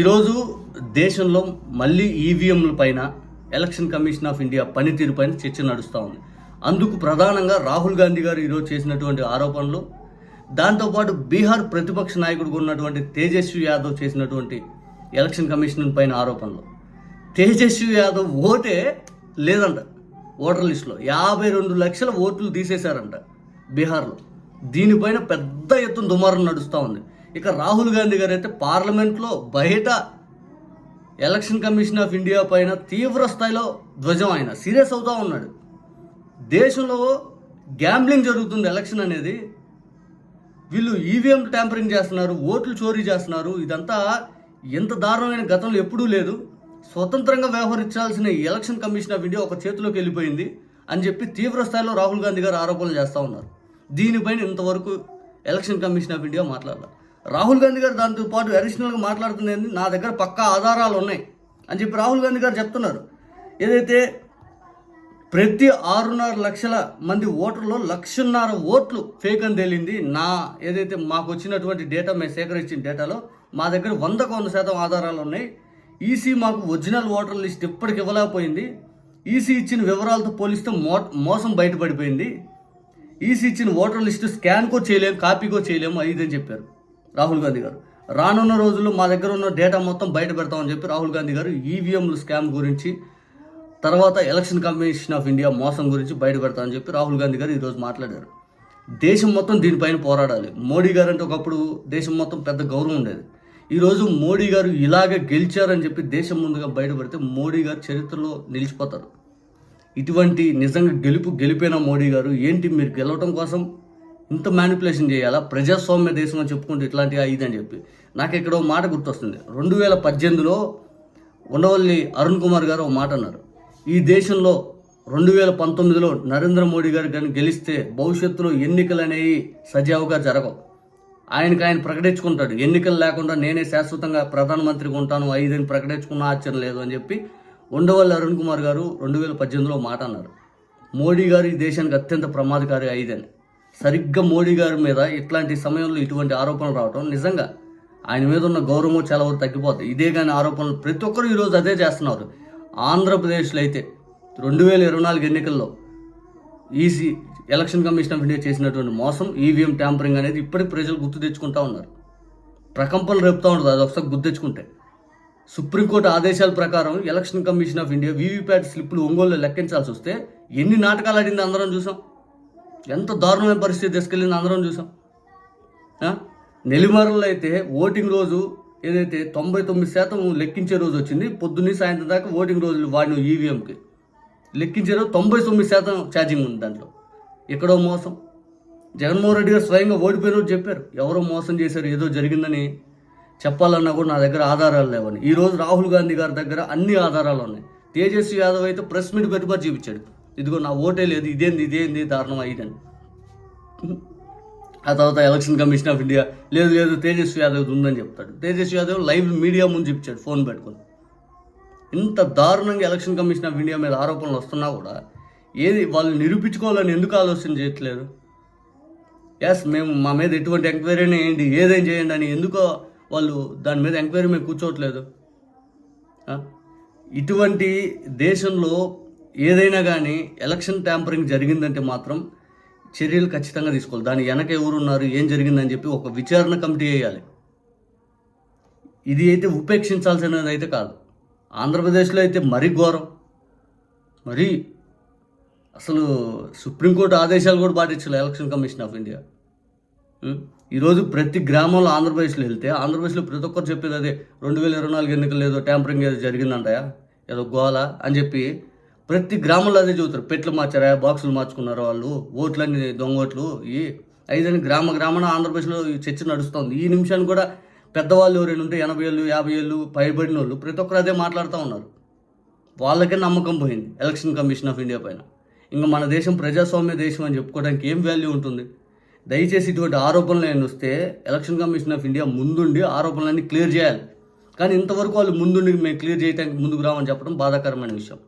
ఈరోజు దేశంలో మళ్ళీ ఈవీఎంల పైన ఎలక్షన్ కమిషన్ ఆఫ్ ఇండియా పనితీరు పైన చర్చ నడుస్తూ ఉంది. అందుకు ప్రధానంగా రాహుల్ గాంధీ గారు ఈరోజు చేసినటువంటి ఆరోపణలు దాంతోపాటు బీహార్ ప్రతిపక్ష నాయకుడిగా ఉన్నటువంటి తేజస్వి యాదవ్ చేసినటువంటి ఎలక్షన్ కమిషన్ పైన ఆరోపణలు. తేజస్వి యాదవ్ ఓటే లేదంట ఓటర్ లిస్టులో యాభై రెండు లక్షల ఓట్లు తీసేశారంట బీహార్లో. దీనిపైన పెద్ద ఎత్తున దుమారం నడుస్తూ ఉంది. ఇక రాహుల్ గాంధీ గారు అయితే పార్లమెంట్లో బయట ఎలక్షన్ కమిషన్ ఆఫ్ ఇండియా పైన తీవ్ర స్థాయిలో ధ్వజం ఆయన. సీరియస్ అవుతూ ఉన్నాడు. దేశంలో గ్యాంబ్లింగ్ జరుగుతుంది ఎలక్షన్ అనేది. వీళ్ళు ఈవీఎం ట్యాంపరింగ్ చేస్తున్నారు ఓట్లు చోరీ చేస్తున్నారు. ఇదంతా ఎంత దారుణమైన గతంలో ఎప్పుడూ లేదు. స్వతంత్రంగా వ్యవహరించాల్సిన ఎలక్షన్ కమిషన్ ఆఫ్ ఇండియా ఒక చేతిలోకి వెళ్ళిపోయింది అని చెప్పి తీవ్ర స్థాయిలో రాహుల్ గాంధీ గారు ఆరోపణలు చేస్తూ ఉన్నారు. దీనిపైన ఇంతవరకు ఎలక్షన్ కమిషన్ ఆఫ్ ఇండియా మాట్లాడాలి. రాహుల్ గాంధీ గారు దాంతో పాటు అడిషనల్గా మాట్లాడుతుంది నా దగ్గర పక్కా ఆధారాలు ఉన్నాయి అని చెప్పి రాహుల్ గాంధీ గారు చెప్తున్నారు. ఏదైతే ప్రతి ఆరున్నర లక్షల మంది ఓటర్లో లక్షన్నర ఓట్లు ఫేక్ అని తేలింది నా ఏదైతే మాకు వచ్చినటువంటి డేటా మేము సేకరించిన డేటాలో మా దగ్గర వందకు వంద శాతం ఆధారాలు ఉన్నాయి. ఈసీ మాకు ఒరిజినల్ ఓటర్ లిస్ట్ ఇప్పటికి ఇవ్వలేకపోయింది. ఈసీ ఇచ్చిన వివరాలతో పోలిస్తే మో మోసం బయటపడిపోయింది. ఈసీ ఇచ్చిన ఓటర్ లిస్టు స్కాన్కో చేయలేము కాపీకో చేయలేము అది అని చెప్పారు. రాహుల్ గాంధీ గారు. రానున్న రోజుల్లో మా దగ్గర ఉన్న డేటా మొత్తం బయట పెడతామని చెప్పి రాహుల్ గాంధీ గారు ఈవీఎంలు స్కామ్ గురించి తర్వాత ఎలక్షన్ కమిషన్ ఆఫ్ ఇండియా మోసం గురించి బయట పెడతామని చెప్పి రాహుల్ గాంధీ గారు ఈరోజు మాట్లాడారు. దేశం మొత్తం దీనిపైన పోరాడాలి. మోడీ గారు అంటే ఒకప్పుడు దేశం మొత్తం పెద్ద గౌరవం ఉండేది. ఈరోజు మోడీ గారు ఇలాగే గెలిచారని చెప్పి దేశం ముందుగా బయటపడితే మోడీ గారు చరిత్రలో నిలిచిపోతారు. ఇటువంటి నిజంగా గెలుపు గెలిపోయిన మోడీ గారు? ఏంటి మీరు గెలవటం కోసం ఇంత మ్యానిపులేషన్ చేయాలా? ప్రజాస్వామ్య దేశం అని చెప్పుకుంటే ఇట్లాంటి ఇదని చెప్పి. నాకు ఇక్కడ మాట గుర్తొస్తుంది. రెండు వేల పద్దెనిమిదిలో ఉండవల్లి అరుణ్ కుమార్ గారు ఒక మాట అన్నారు. ఈ దేశంలో రెండు వేల పంతొమ్మిదిలో నరేంద్ర మోడీ గారు కానీ గెలిస్తే భవిష్యత్తులో ఎన్నికలు అనేవి సజావుగా జరగవు. ఆయనకి ఆయన ప్రకటించుకుంటాడు. ఎన్నికలు లేకుండా నేనే శాశ్వతంగా ప్రధానమంత్రిగా ఉంటాను ఐదని ప్రకటించుకున్న ఆశ్చర్యం లేదు అని చెప్పి ఉండవల్లి అరుణ్ కుమార్ గారు రెండు వేల పద్దెనిమిదిలో మాట అన్నారు. మోడీ గారు ఈ దేశానికి అత్యంత ప్రమాదకారి ఐదని సరిగ్గా మోడీ గారి మీద ఇట్లాంటి సమయంలో ఇటువంటి ఆరోపణలు రావటం నిజంగా ఆయన మీద ఉన్న గౌరవం చాలా వరకు తగ్గిపోతుంది ఇదే కానీ ఆరోపణలు ప్రతి ఒక్కరు ఈరోజు అదే చేస్తున్నారు. ఆంధ్రప్రదేశ్లో అయితే రెండు వేల ఇరవై నాలుగు ఎన్నికల్లో EC election commission of India చేసినటువంటి మోసం ఈవీఎం ట్యాంపరింగ్ అనేది ఇప్పటికి ప్రజలు గుర్తు తెచ్చుకుంటా ఉన్నారు. ప్రకంపనలు రేపుతూ ఉంటుంది అది ఒకసారి గుర్తు తెచ్చుకుంటే. సుప్రీంకోర్టు ఆదేశాల ప్రకారం election commission of India VVPAT స్లిప్లు ఒంగోలులో లెక్కించాల్సి వస్తే ఎన్ని నాటకాలు ఆడింది అందరం చూసాం. ఎంత దారుణమైన పరిస్థితి తీసుకెళ్ళింది అందరం చూసాం. నెలిమరలు అయితే ఓటింగ్ రోజు ఏదైతే తొంభై తొమ్మిది శాతం లెక్కించే రోజు వచ్చింది పొద్దున్నే సాయంత్రం దాకా ఓటింగ్ రోజులు వాడిన ఈవీఎంకి. లెక్కించే రోజు తొంభై తొమ్మిది శాతం ఛార్జింగ్ ఉంది దాంట్లో. ఎక్కడో మోసం. జగన్మోహన్ రెడ్డి గారు స్వయంగా ఓడిపోయిన రోజు చెప్పారు ఎవరో మోసం చేశారు ఏదో జరిగిందని చెప్పాలన్నా కూడా నా దగ్గర ఆధారాలు లేవని. ఈరోజు రాహుల్ గాంధీ గారి దగ్గర అన్ని ఆధారాలు ఉన్నాయి. తేజస్వి యాదవ్ అయితే ప్రెస్ మీట్ పెట్టుబడి చూపించాడు. ఇదిగో నా ఓటే లేదు ఇదేంది ఇదేంది దారుణం అయ్యిందని ఆ తర్వాత ఎలక్షన్ కమిషన్ ఆఫ్ ఇండియా లేదు లేదు తేజస్వి యాదవ్ ఉందని చెప్తాడు. తేజస్వి యాదవ్ లైవ్ మీడియా ముందు చూపించాడు ఫోన్ పెట్టుకొని. ఇంత దారుణంగా ఎలక్షన్ కమిషన్ ఆఫ్ ఇండియా మీద ఆరోపణలు వస్తున్నా కూడా ఏది వాళ్ళు నిరూపించుకోవాలని ఎందుకు ఆలోచన చేయట్లేదు? ఎస్ మేము మా మీద ఎటువంటి ఎంక్వైరీని వేయండి ఏదైనా చేయండి అని ఎందుకో వాళ్ళు దాని మీద ఎంక్వైరీ మేము కూర్చోవట్లేదు. ఇటువంటి దేశంలో ఏదైనా కానీ ఎలక్షన్ ట్యాంపరింగ్ జరిగిందంటే మాత్రం చర్యలు ఖచ్చితంగా తీసుకోవాలి. దాని వెనక ఎవరున్నారు ఏం జరిగిందని చెప్పి ఒక విచారణ కమిటీ వేయాలి. ఇది అయితే ఉపేక్షించాల్సినది అయితే కాదు. ఆంధ్రప్రదేశ్లో అయితే మరీ ఘోరం. మరీ అసలు సుప్రీంకోర్టు ఆదేశాలు కూడా పాటించాలి ఎలక్షన్ కమిషన్ ఆఫ్ ఇండియా. ఈరోజు ప్రతి గ్రామంలో ఆంధ్రప్రదేశ్లో వెళ్తే ఆంధ్రప్రదేశ్లో ప్రతి ఒక్కరు చెప్పేది అదే రెండు వేల ఇరవై నాలుగు ఎన్నికలు ఏదో ట్యాంపరింగ్ ఏదో జరిగిందంటయా? ఏదో గోల అని చెప్పి ప్రతి గ్రామంలో అదే చదువుతారు పెట్లు మార్చారా బాక్సులు మార్చుకున్నారు వాళ్ళు? ఓట్లన్నీ దొంగ ఓట్లు. ఈ ఐదని గ్రామ గ్రామాన ఆంధ్రప్రదేశ్లో ఈ చర్చ నడుస్తుంది. ఈ నిమిషాన్ని కూడా పెద్దవాళ్ళు ఎవరైనా ఉంటే ఎనభై ఏళ్ళు యాభై ఏళ్ళు పైబడిన వాళ్ళు ప్రతి ఒక్కరు అదే మాట్లాడుతూ ఉన్నారు. వాళ్ళకే నమ్మకం పోయింది ఎలక్షన్ కమిషన్ ఆఫ్ ఇండియా పైన. ఇంకా మన దేశం ప్రజాస్వామ్య దేశం అని చెప్పుకోవడానికి ఏం వాల్యూ ఉంటుంది? దయచేసి ఇటువంటి ఆరోపణలు ఏమైనా వస్తే ఎలక్షన్ కమిషన్ ఆఫ్ ఇండియా ముందుండి ఆరోపణలన్నీ క్లియర్ చేయాలి. కానీ ఇంతవరకు వాళ్ళు ముందుండి మేము క్లియర్ చేయడానికి ముందుకు రామని చెప్పడం బాధాకరమైన విషయం.